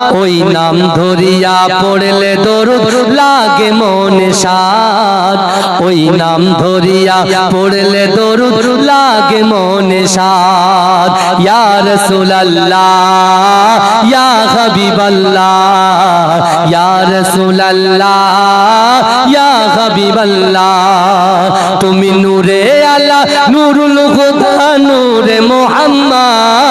ওই নাম ধরিয়া পড়লে দরুদ লাগে মনে সাদ ওই নাম ধরিয়া পড়লে দরুদ লাগে মনে সাদ ইয়া রাসূলুল্লাহ ইয়া হাবিবাল্লাহ ইয়া রাসূলুল্লাহ ইয়া হাবিবাল্লাহ। তুমি নূরে আলা নূরুল হুদা নূরে মুহাম্মদ।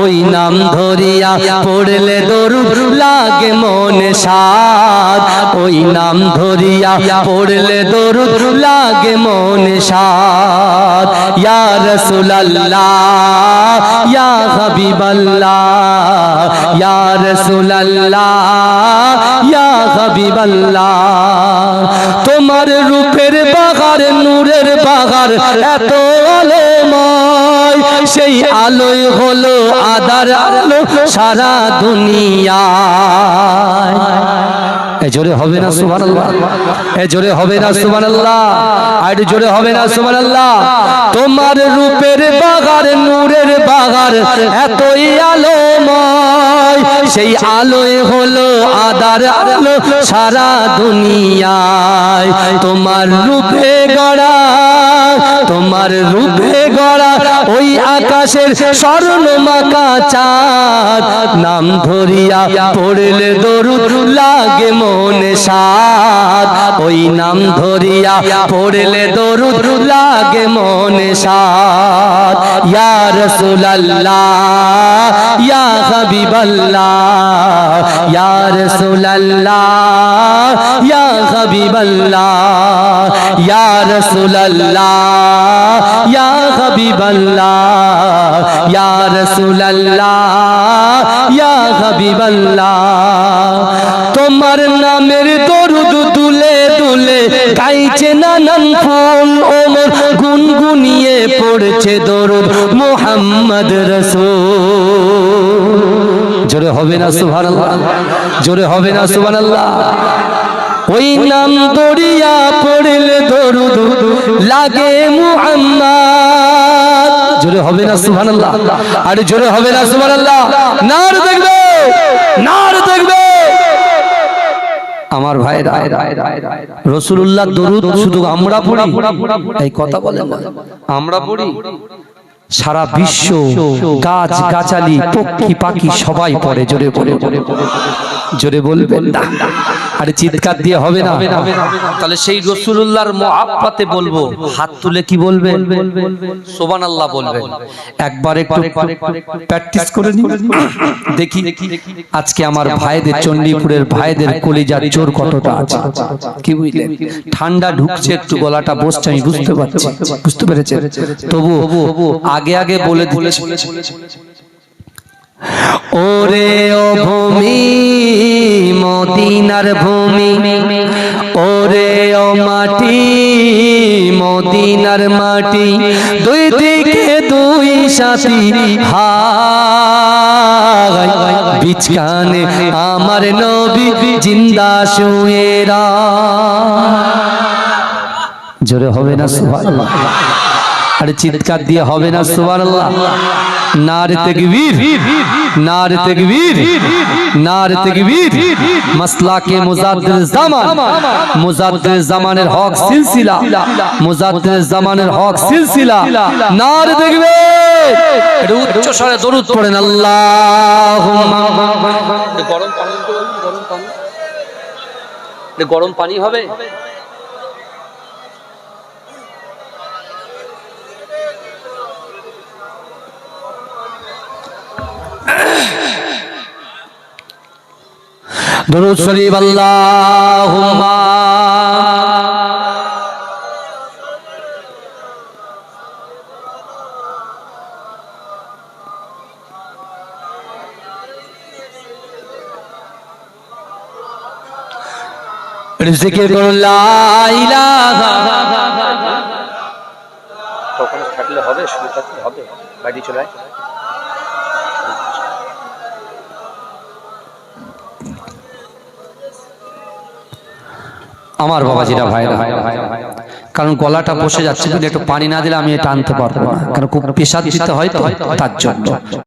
ওই নাম ধরিয়া, পড়লে দরুদ লাগে মনে সাদ ওই নাম ধরিয়া, পড়লে দরুদ লাগে মনে সাদ ইয়া রাসূলুল্লাহ, ইয়া হাবিবাল্লাহ, ইয়া রাসূলুল্লাহ, ইয়া হাবিবাল্লাহ। তোমার রূপের বাগার, নূরের বাগার, এত আলোময় সেই আলোয় হলো আদার আলো সারা দুনিয়ায় এ জোরে হবে না, সুবহানাল্লাহ। এ জোরে হবে না, সুবহানাল্লাহ। আর জোরে হবে না, সুবহানাল্লাহ। তোমার রূপের বাগার, নূরের বাগার এতই আলোময়। সেই আলোয় হলো আদার আলো সারা দুনিয়ায়। তোমার রূপে গড়া তোমার রূপে গড়া ওই আকাশের স্বর্ণ মাকা চাঁদ। নাম ধরিয়া পড়লে দরুদ লাগে মনে সাদ ওই নাম ধরিয়া পড়লে দরুদ লাগে মনে সাদ ইয়া রাসূলুল্লাহ, ইয়া হাবিবাল্লাহ, ইয়া রাসূলুল্লাহ, ইয়া হাবিবাল্লাহ, ইয়া রাসূলুল্লাহ, ইয়া হাবিবাল্লাহ, ইয়া রাসূলুল্লাহ, ইয়া হাবিবাল্লাহ। তোমার নামের দরুদ দুলে দুলে গাইছে নানান ফুল, ওমর গুনগুনিয়ে পড়ছে দরুদ মুহাম্মদ রাসূল। জোরে হবে না সুবহানাল্লাহ, জোরে হবে না সুবহানাল্লাহ। ওই নাম দরিয়া পড়লে দরুদ লাগে জোরে হবে না সুবহানাল্লাহ? আরে জোরে হবে না সুবহানাল্লাহ? নার দেখবে? নার দেখবে? আমার ভাই রসুল্লাহ দরুদ শুধু আমরা পড়ি? এই কথা বলে আমরা পড়ি? সারা বিশ্ব গাছ গাছালি, পক্ষী পাখি সবাই পড়ে, জোরে পড়ে জোরে বলবেন না। আরে চিৎকার দিয়ে হবে না। তাহলে সেই রসুল্লাহর মহাব্বাতে বলব। হাত তুলে কি বলবেন সোবান আল্লাহ বলবেন একবার একটু প্র্যাকটিস করে নিন। দেখি আজকে আমার ভাইদের চণ্ডীপুরের ভাইদের কলিজার জোর কতটা আছে? কি বুঝলেন? ঠান্ডা ঢুকছে একটু গলাটা বসছে আমি বুঝতে পারছি। বুঝতে পেরেছে। তবু আগে আগে বলে দিচ্ছি ওরে ও ভূমি। মদিনার ভূমি। ওরে ও মাটি, মদিনার মাটি। দুই দিকে দুই সাথী হাই বিচকানে আমার নবী জিন্দা শুয়েরা জোরে হবে না সুবহানাল্লাহ। আরে চিৎকার দিয়ে হবে না সুবহানাল্লাহ। নারে তাকবীর নারে তাকবীর নারে তাকবীর। মাসলাকে মুজাদ্দিদ জামান, মুজাদ্দিদ জামানের হক সিলসিলা, মুজাদ্দিদ জামানের হক সিলসিলা। নারে তাকবীর। একটু উচ্চ স্বরে দরুদ পড়েন, আল্লাহুম্মা। গরম পানি গরম পানি। গরম পানি হবে? দরুদ শরীফ আল্লাহুম্মা। কখনো থাকলে হবে শুরু থাকলে হবে বাড়ি চলে আমার বাবা যেটা ভাই কারণ গলাটা বসে যাচ্ছে যদি একটু পানি না দিলে আমি এটা আনতে পারব না। কারণ খুব পেশাদ দিতে হয় তো তার জন্য।